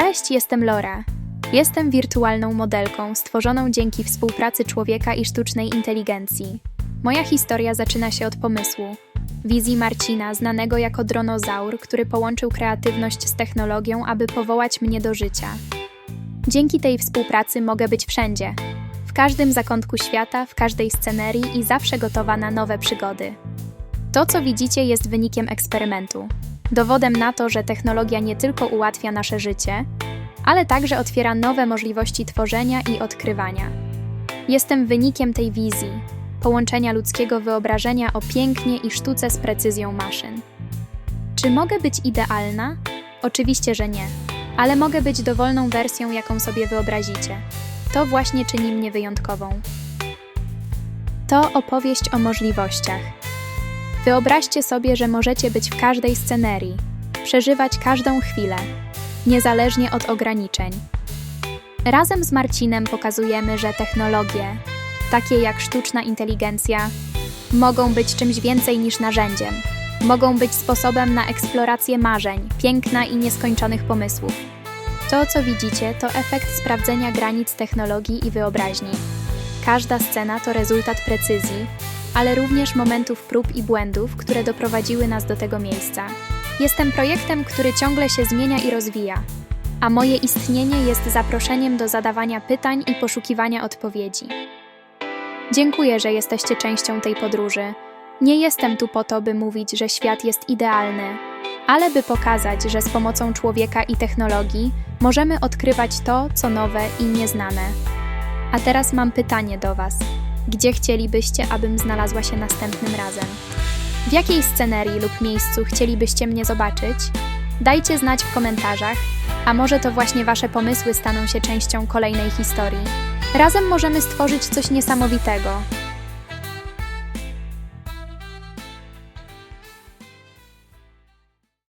Cześć, jestem Laura. Jestem wirtualną modelką stworzoną dzięki współpracy człowieka i sztucznej inteligencji. Moja historia zaczyna się od pomysłu. Wizji Marcina, znanego jako dronozaur, który połączył kreatywność z technologią, aby powołać mnie do życia. Dzięki tej współpracy mogę być wszędzie. W każdym zakątku świata, w każdej scenerii i zawsze gotowa na nowe przygody. To, co widzicie, jest wynikiem eksperymentu. Dowodem na to, że technologia nie tylko ułatwia nasze życie, ale także otwiera nowe możliwości tworzenia i odkrywania. Jestem wynikiem tej wizji, połączenia ludzkiego wyobrażenia o pięknie i sztuce z precyzją maszyn. Czy mogę być idealna? Oczywiście, że nie, ale mogę być dowolną wersją, jaką sobie wyobrazicie. To właśnie czyni mnie wyjątkową. To opowieść o możliwościach. Wyobraźcie sobie, że możecie być w każdej scenerii, przeżywać każdą chwilę, niezależnie od ograniczeń. Razem z Marcinem pokazujemy, że technologie, takie jak sztuczna inteligencja, mogą być czymś więcej niż narzędziem. Mogą być sposobem na eksplorację marzeń, piękna i nieskończonych pomysłów. To, co widzicie, to efekt sprawdzenia granic technologii i wyobraźni. Każda scena to rezultat precyzji, ale również momentów prób i błędów, które doprowadziły nas do tego miejsca. Jestem projektem, który ciągle się zmienia i rozwija, a moje istnienie jest zaproszeniem do zadawania pytań i poszukiwania odpowiedzi. Dziękuję, że jesteście częścią tej podróży. Nie jestem tu po to, by mówić, że świat jest idealny, ale by pokazać, że z pomocą człowieka i technologii możemy odkrywać to, co nowe i nieznane. A teraz mam pytanie do Was. Gdzie chcielibyście, abym znalazła się następnym razem? W jakiej scenerii lub miejscu chcielibyście mnie zobaczyć? Dajcie znać w komentarzach, a może to właśnie Wasze pomysły staną się częścią kolejnej historii. Razem możemy stworzyć coś niesamowitego.